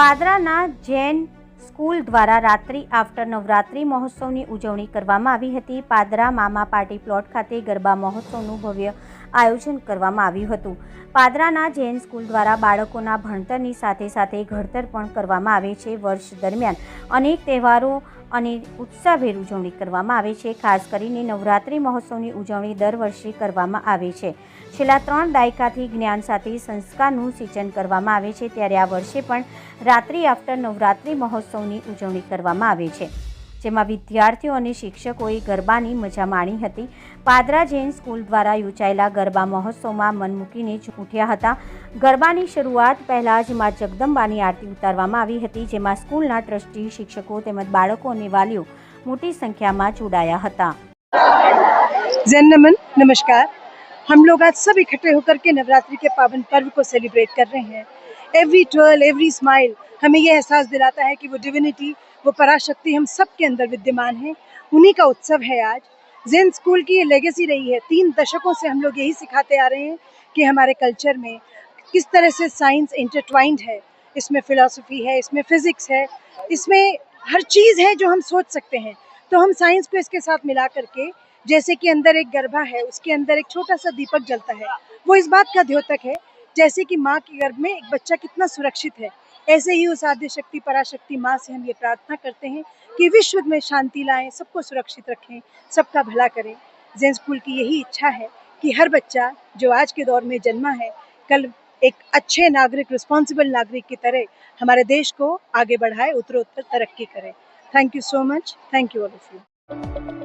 પાદરાના Jain school દ્વારા રાત્રિ after Navratri મહોત્સવની ઉજવણી કરવામાં આવી હતી. પાદરા મામા પાર્ટી પ્લોટ ખાતે ગરબા મહોત્સવનું ભવ્ય આયોજન કરવામાં આવ્યું હતું. પાદરાના જૈન સ્કૂલ દ્વારા બાળકોના ભણતરની સાથે સાથે ઘડતર પણ કરવામાં આવે છે. વર્ષ દરમિયાન અનેક તહેવારો અને ઉત્સાહભેર ઉજવણી કરવામાં આવે છે. ખાસ કરીને નવરાત્રિ મહોત્સવની ઉજવણી દર વર્ષે કરવામાં આવે છે. છેલ્લા ત્રણ દાયકાથી જ્ઞાન સાથે સંસ્કારનું સિંચન કરવામાં આવે છે. ત્યારે આ વર્ષે પણ રાત્રિ આફ્ટર નવરાત્રિ મહોત્સવની ઉજવણી કરવામાં આવે છે. જેમાં વિદ્યાર્થીઓ અને શિક્ષકોએ ગરબાની મજા માણી હતી પાદરા જૈન સ્કૂલ દ્વારા યોજાયેલા ગરબા મહોત્સવમાં મન મૂકીને જ ઉઠ્યા હતા ગરબાની શરૂઆત પહેલાં જ મા જગદંબાની આરતી ઉતારવામાં આવી હતી જેમાં સ્કૂલના ટ્રસ્ટી શિક્ષકો તેમજ બાળકો અને વાલીઓ મોટી સંખ્યામાં જોડાયા હતા जैन नमन नमस्कार हम लोग आज सब इकट्ठे होकर के नवरात्रि के पावन पर्व को सेलिब्रेट कर रहे हैं एवरी ट्वेल एवरी स्माइल हमें ये एहसास दिलाता है कि वो डिविनिटी वो पराशक्ति हम सब के अंदर विद्यमान है। उन्हीं का उत्सव है आज। जैन स्कूल की ये लेगेसी रही है। तीन दशकों से हम लोग यही सिखाते आ रहे हैं कि हमारे कल्चर में किस तरह से साइंस इंटरट्वाइंड है। इसमें फिलॉसफी है, इसमें फिजिक्स है, इसमें हर चीज़ है जो हम सोच सकते हैं। तो हम साइंस को इसके साथ मिला करके, जैसे कि अंदर एक गर्भा है, उसके अंदर एक छोटा सा दीपक जलता है, वो इस बात का द्योतक है जैसे कि माँ के गर्भ में एक बच्चा कितना सुरक्षित है। ऐसे ही उस आद्य शक्ति, पराशक्ति माँ से हम ये प्रार्थना करते हैं कि विश्व में शांति लाएँ, सबको सुरक्षित रखें, सबका भला करें। जैन स्कूल की यही इच्छा है कि हर बच्चा जो आज के दौर में जन्मा है, कल एक अच्छे नागरिक रिस्पॉन्सिबल नागरिक की तरह हमारे देश को आगे बढ़ाए, उत्तरोत्तर तरक्की करे। Thank you so much thank you all of you